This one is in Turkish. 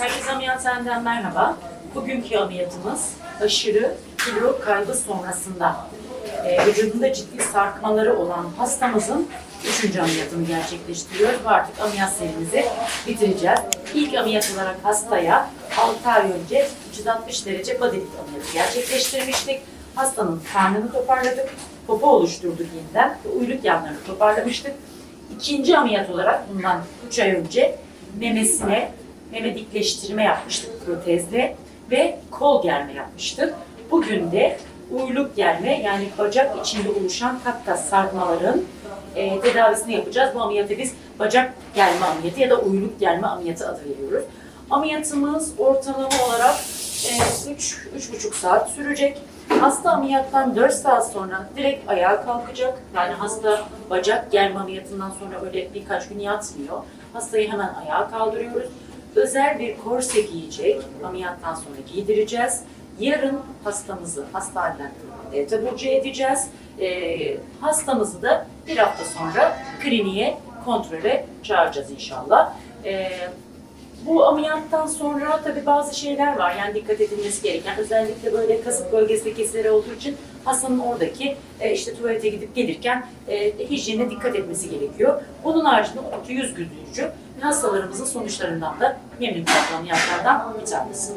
Herkese ameliyathaneden merhaba. Bugünkü ameliyatımız aşırı kilo kaybı sonrasında e, vücudunda ciddi sarkmaları olan hastamızın üçüncü ameliyatını gerçekleştiriyoruz artık ameliyat serimizi bitireceğiz. İlk ameliyat olarak hastaya 6 ay önce 360 derece body ameliyatı gerçekleştirmiştik. Hastanın karnını toparladık, popo oluşturduk yeniden ve uyluk yanlarını toparlamıştık. İkinci ameliyat olarak bundan 3 ay önce memesine meme dikleştirme yapmıştık protezle ve kol germe yapmıştık. Bugün de uyluk germe yani bacak içinde oluşan hatta sarkmaların e, tedavisini yapacağız. Bu ameliyata biz bacak germe ameliyatı ya da uyluk germe ameliyatı adı veriyoruz. Ameliyatımız ortalama olarak e, 3-3,5 saat sürecek. Hasta ameliyattan 4 saat sonra direkt ayağa kalkacak. Yani hasta bacak germe ameliyatından sonra öyle birkaç gün yatmıyor. Hastayı hemen ayağa kaldırıyoruz. Özel bir korse giyecek. Ameliyattan sonra giydireceğiz. Yarın hastamızı hastaneden e, taburcu edeceğiz. E, hastamızı da bir hafta sonra kliniğe kontrole çağıracağız inşallah. E, bu ameliyattan sonra tabii bazı şeyler var yani dikkat edilmesi gereken özellikle böyle kasık bölgesinde kesileri olduğu için hastanın oradaki e, işte tuvalete gidip gelirken e, hijyene dikkat etmesi gerekiyor. Bunun haricinde oldukça yüz güldürücü hastalarımızın sonuçlarından da memnun kalan ameliyatlardan bir tanesi.